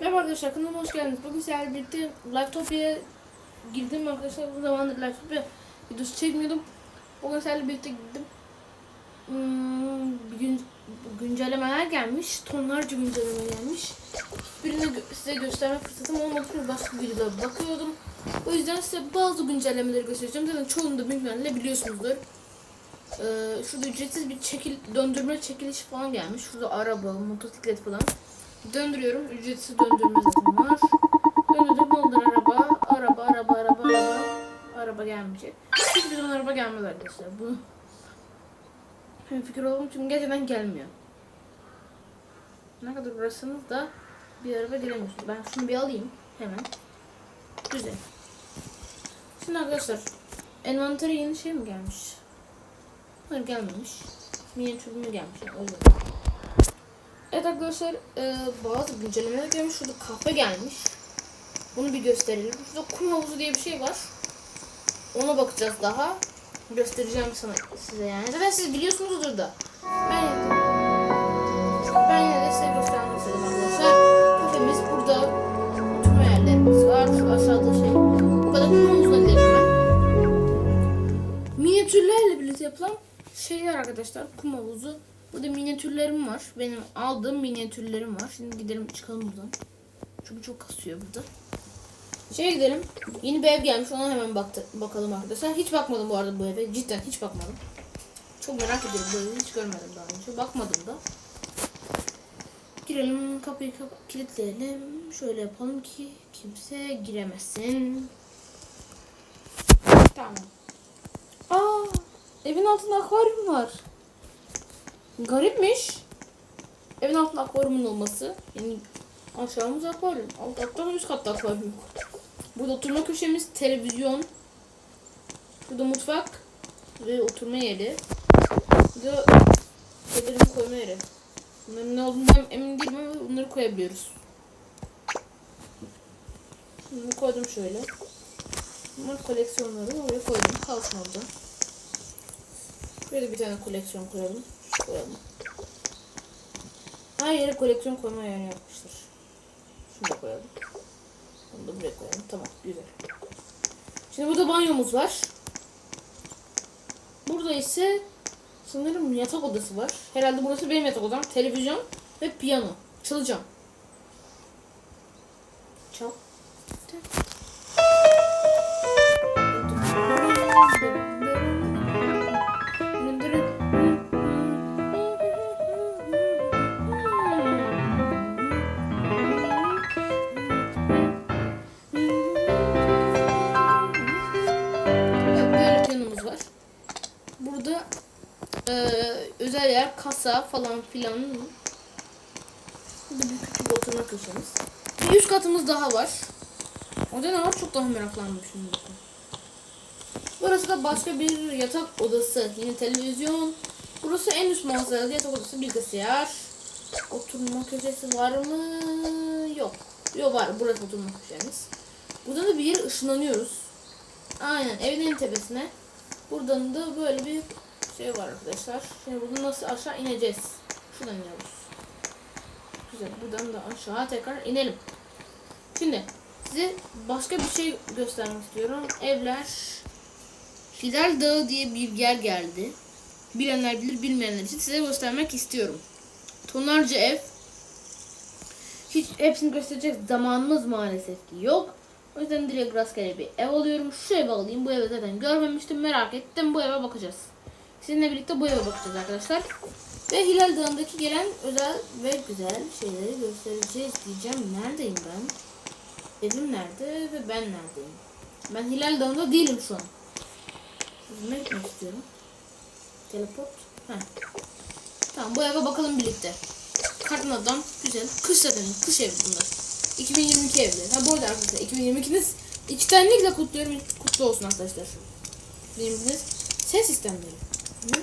Merhaba arkadaşlar kanalıma hoş geldiniz. Bugün sizlerle birlikte Livetopya'ya girdim arkadaşlar. Bu zamandır Livetopya videosu çekmiyordum. Bugün sizlerle birlikte gittim. Hmm, gün güncellemeler gelmiş. Tonlarca güncelleme gelmiş. Birini gö- size gösterme fırsatım olmadı çünkü başka videolara bakıyordum. O yüzden size bazı güncellemeleri göstereceğim. Zaten çoğunu da büyük ihtimalle biliyorsunuzdur. Ee, şurada ücretsiz bir çekil döndürme çekiliş falan gelmiş. Şurada araba, motosiklet falan. Döndürüyorum. Ücretsiz döndürme zaten var. Döndürdüm olur araba. Araba, araba, araba, araba. Araba gelmeyecek. Hiçbir zaman araba gelmez arkadaşlar. Bu hem fikir oldum çünkü gerçekten gelmiyor. Ne kadar uğraşsanız da bir araba giremiyorsunuz. Ben şunu bir alayım hemen. Güzel. Şimdi arkadaşlar envantere yeni şey mi gelmiş? Hayır gelmemiş. Minyatür mü gelmiş? O yüzden. Evet arkadaşlar e, bazı güncellemeler gelmiş. Şurada kahve gelmiş. Bunu bir gösterelim. Şurada kum havuzu diye bir şey var. Ona bakacağız daha. Göstereceğim sana size yani. Zaten siz biliyorsunuzdur da. Ben de, ben yine de size göstermek istedim arkadaşlar. Kafemiz burada. Oturma yerlerimiz var. Şu aşağıda şey. Bu kadar kum havuzuna gidelim hemen. Minyatürlerle birlikte yapılan şeyler arkadaşlar. Kum havuzu. Burada minyatürlerim var. Benim aldığım minyatürlerim var. Şimdi gidelim çıkalım buradan. Çünkü çok kasıyor burada. Şeye gidelim. Yeni bir ev gelmiş. Ona hemen baktı, bakalım arkadaşlar. Hiç bakmadım bu arada bu eve. Cidden hiç bakmadım. Çok merak ediyorum bu evi. Hiç görmedim daha önce. Bakmadım da. Girelim. Kapıyı kapa- kilitleyelim. Şöyle yapalım ki kimse giremesin. Tamam. Aa, evin altında akvaryum var. Garipmiş. Evin altında akvaryumun olması. Yani aşağımız akvaryum. Alt kattan üst katta akvaryum. Burada oturma köşemiz, televizyon. Burada mutfak ve oturma yeri. Burada şeylerimi koyma yeri. Bunların ne olduğundan emin değilim ama bunları koyabiliyoruz. Bunu koydum şöyle. Bunlar koleksiyonları oraya koydum. Kalsın orada. Böyle bir tane koleksiyon koyalım. Koyalım. Her yere koleksiyon koyma yeri yapmıştır. Şunu da koyalım. Bunu da buraya koyalım. Tamam güzel. Şimdi burada banyomuz var. Burada ise sanırım yatak odası var. Herhalde burası benim yatak odam. Televizyon ve piyano. Çalacağım. Kasa falan filan. Burada bir küçük oturma köşemiz. Bir üst katımız daha var. Orada ne var? Çok daha bakın. Burası da başka bir yatak odası. Yine televizyon. Burası en üst manzaralı yatak odası. Bilgisayar. Oturma köşesi var mı? Yok. Yok var. Burası oturma köşemiz. Burada da bir yere ışınlanıyoruz. Aynen evin en tepesine. Buradan da böyle bir şey var arkadaşlar. Şimdi buradan nasıl aşağı ineceğiz? Şuradan iniyoruz. Güzel. Buradan da aşağı tekrar inelim. Şimdi size başka bir şey göstermek istiyorum. Evler Hilal Dağı diye bir yer geldi. Bilenler bilir, bilmeyenler için size göstermek istiyorum. Tonlarca ev. Hiç hepsini gösterecek zamanımız maalesef ki yok. O yüzden direkt rastgele bir ev alıyorum. Şu evi alayım. Bu evi zaten görmemiştim. Merak ettim. Bu eve bakacağız. Sizinle birlikte bu eve bakacağız arkadaşlar. Ve Hilal Dağı'ndaki gelen özel ve güzel şeyleri göstereceğiz diyeceğim. Neredeyim ben? Evim nerede ve ben neredeyim? Ben Hilal Dağı'nda değilim şu an. Gitmek istiyorum. Teleport. Heh. Tamam bu eve bakalım birlikte. Kartın adam güzel. Kış zaten kış evi bunlar. 2022 evleri. Ha bu arada arkadaşlar 2022'niz iki tanelikle kutluyorum. Kutlu olsun arkadaşlar. 2022'niz ses sistemleri. Hı?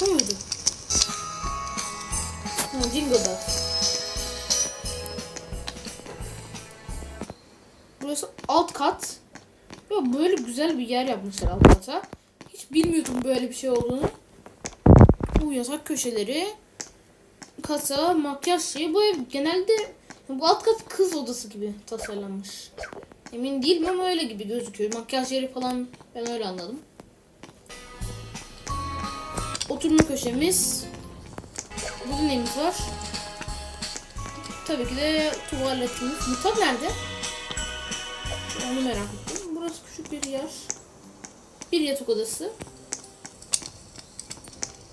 Bu muydu? Ha, Jingle Bells. Burası alt kat. Ve böyle güzel bir yer yapmışlar alt kata. Hiç bilmiyordum böyle bir şey olduğunu. Bu yatak köşeleri. Kasa, makyaj şeyi. Bu ev genelde bu alt kat kız odası gibi tasarlanmış. Emin değilim ama öyle gibi gözüküyor. Makyaj yeri falan ben öyle anladım. Oturma köşemiz. Burada neyimiz var? Tabii ki de tuvaletimiz. Mutfak nerede? Onu merak ettim. Burası küçük bir yer. Bir yatak odası.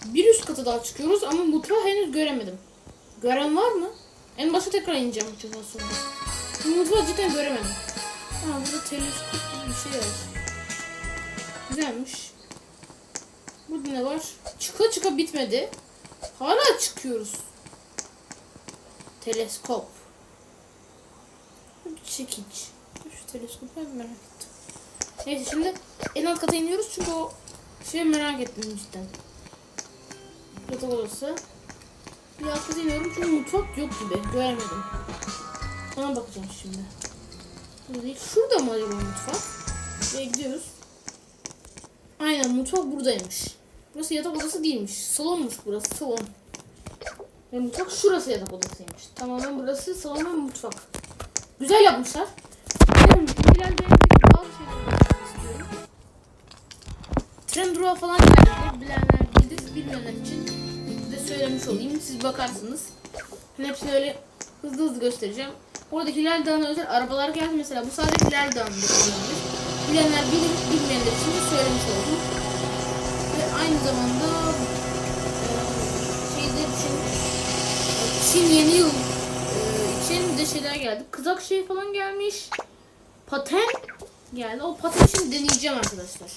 Bir üst kata daha çıkıyoruz ama mutfağı henüz göremedim. Gören var mı? En başa tekrar ineceğim mutfağa sonra. Mutfağı cidden göremedim. Ha burada gibi bir şey var. Güzelmiş. Burada ne var? Çıka çıka bitmedi. Hala çıkıyoruz. Teleskop. Çekiç. Şu teleskopu ben merak ettim. Neyse şimdi en alt kata iniyoruz çünkü o şeyi merak ettim cidden. Yatak odası. Bir alt kata iniyorum çünkü mutfak yok gibi. Göremedim. Ona bakacağım şimdi. Burada. Şurada mı acaba mutfak? Ve gidiyoruz. Aynen mutfak buradaymış. Burası yatak odası değilmiş. Salonmuş burası salon. Ve mutfak şurası yatak odasıymış. Tamamen burası salon ve mutfak. Güzel yapmışlar. Ben ileride bazı şeyler yapmak istiyorum. Tren durağı falan geldi. Bilenler bilir, bilmeyenler için söylemiş olayım. Siz bakarsınız. Hepsini öyle hızlı hızlı göstereceğim. Orada Hilal Dağı'na özel arabalar geldi mesela. Bu sadece Hilal Dağı'nda kullanılmış. Bilenler bilir, bilmeyenler için de söylemiş oldum. Ve aynı zamanda e, şeyde için Çin yeni yıl e, için de şeyler geldi. Kızak şey falan gelmiş. Paten geldi. O paten için deneyeceğim arkadaşlar.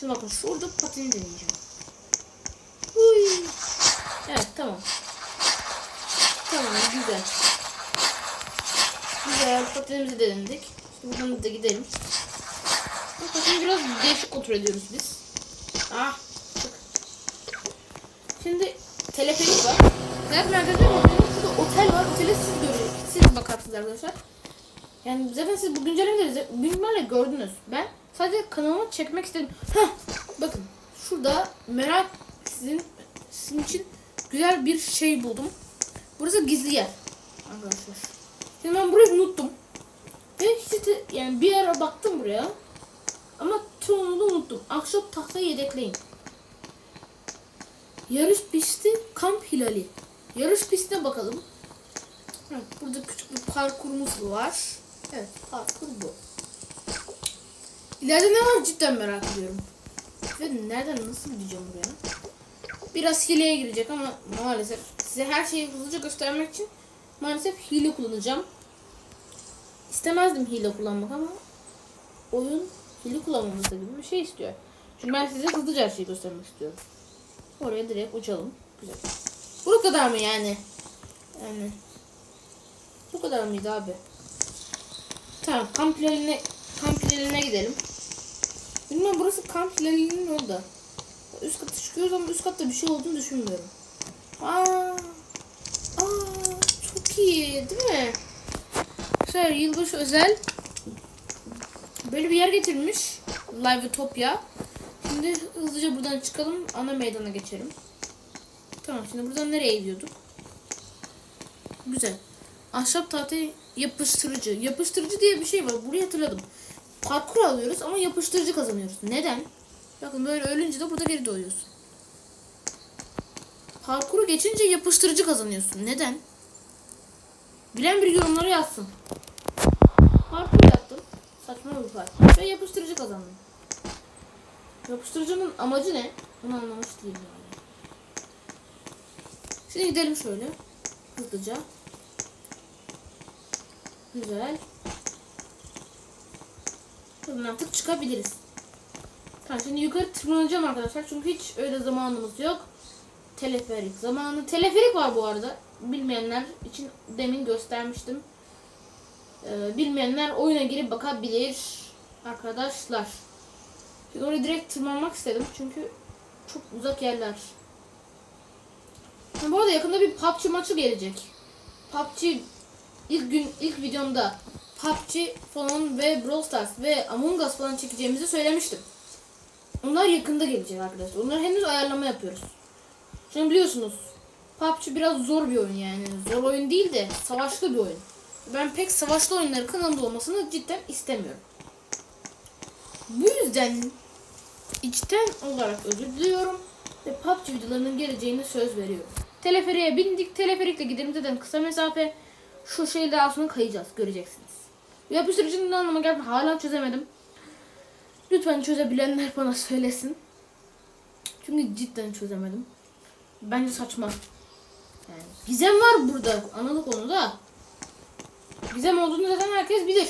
Şimdi bakın şurada pateni deneyeceğim. Uy. Evet tamam. Tamam güzel. Güzel patenimizi de denedik. Buradan da gidelim. Pateni biraz değişik kontrol ediyoruz biz. Ah. Şimdi teleferik var. Hayat merkezinde burada otel var. Otele siz görün. Siz bakarsınız arkadaşlar. Yani zaten siz bu güncellemeleri büyük gördünüz. Ben sadece kanalıma çekmek istedim. Heh, bakın şurada merak sizin sizin için güzel bir şey buldum. Burası gizli yer arkadaşlar. Şimdi ben burayı unuttum. Ve de- yani bir ara baktım buraya. Ama çoğunu da unuttum. Ahşap tahtayı yedekleyin. Yarış pisti kamp hilali. Yarış pistine bakalım. Evet, burada küçük bir parkurumuz var. Evet, parkur bu. İleride ne var cidden merak ediyorum. Ve nereden nasıl gideceğim buraya? Biraz hileye girecek ama maalesef size her şeyi hızlıca göstermek için maalesef hile kullanacağım. İstemezdim hile kullanmak ama oyun hile kullanmamızda gibi bir şey istiyor. Çünkü ben size hızlıca her şeyi göstermek istiyorum. Oraya direkt uçalım. Güzel. Bu kadar mı yani? Yani bu kadar mıydı abi? Tamam kamp hilaline, kamp hilaline gidelim. Bilmem burası kamp hilalinin orada. Üst kata çıkıyoruz ama üst katta bir şey olduğunu düşünmüyorum. Aa, aa çok iyi değil mi? Güzel yılbaşı özel. Böyle bir yer getirmiş. Live Utopia. Şimdi hızlıca buradan çıkalım. Ana meydana geçelim. Tamam şimdi buradan nereye gidiyorduk? Güzel. Ahşap tahtaya yapıştırıcı. Yapıştırıcı diye bir şey var. Burayı hatırladım. Parkur alıyoruz ama yapıştırıcı kazanıyoruz. Neden? Bakın böyle ölünce de burada geri doğuyorsun. Parkuru geçince yapıştırıcı kazanıyorsun. Neden? Bilen bir yorumlara yazsın. Parkur yaptım. Saçma bir parkur. Ve yapıştırıcı kazandım. Yapıştırıcının amacı ne? Bunu anlamış değilim yani. Şimdi gidelim şöyle. Hızlıca. Güzel. Buradan artık çıkabiliriz. Tamam şimdi yukarı tırmanacağım arkadaşlar. Çünkü hiç öyle zamanımız yok. Teleferik zamanı. Teleferik var bu arada. Bilmeyenler için demin göstermiştim. Ee, bilmeyenler oyuna girip bakabilir arkadaşlar. Şimdi oraya direkt tırmanmak istedim çünkü çok uzak yerler. Ha, bu arada yakında bir PUBG maçı gelecek. PUBG ilk gün ilk videomda PUBG falan ve Brawl Stars ve Among Us falan çekeceğimizi söylemiştim. Onlar yakında gelecek arkadaşlar. Onları henüz ayarlama yapıyoruz. Şimdi biliyorsunuz PUBG biraz zor bir oyun yani. Zor oyun değil de savaşlı bir oyun. Ben pek savaşlı oyunları kanalımda olmasını cidden istemiyorum. Bu yüzden içten olarak özür diliyorum ve PUBG videolarının geleceğine söz veriyorum. Teleferiğe bindik. Teleferikle gidelim zaten kısa mesafe. Şu şeyle aslında kayacağız. Göreceksiniz. Bu yapıştırıcının ne anlama geldiğini hala çözemedim. Lütfen çözebilenler bana söylesin. Çünkü cidden çözemedim. Bence saçma. Yani gizem var burada. Analı konuda. Gizem olduğunu zaten herkes bilir.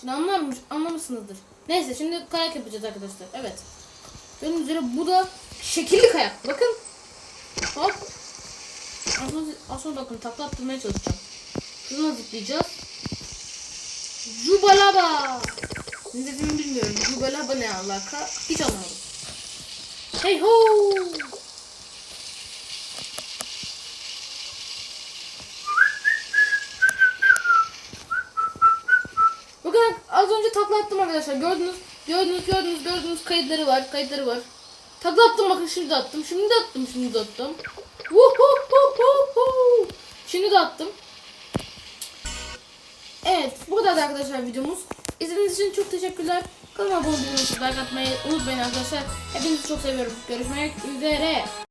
Şimdi anlarmış, anlamışsınızdır. Neyse şimdi kayak yapacağız arkadaşlar. Evet. Gördüğünüz üzere bu da şekilli kayak. Bakın. Hop. Aslında, aslında bakın takla attırmaya çalışacağım. Şuna zıplayacağız. Jubalaba. Ne dediğimi bilmiyorum. Jubalaba ne alaka? Hiç anlamadım. Hey ho. Bakın az önce takla attım arkadaşlar. Gördünüz. Gördünüz, gördünüz, gördünüz. Kayıtları var, kayıtları var. Takla attım bakın şimdi attım. Şimdi de attım, şimdi de attım. Vuhuhuhuhu. Şimdi de attım. Evet, bu kadar da arkadaşlar videomuz. İzlediğiniz için çok teşekkürler. Kanalıma abone olmayı, like atmayı unutmayın arkadaşlar. Hepinizi çok seviyorum. Görüşmek üzere.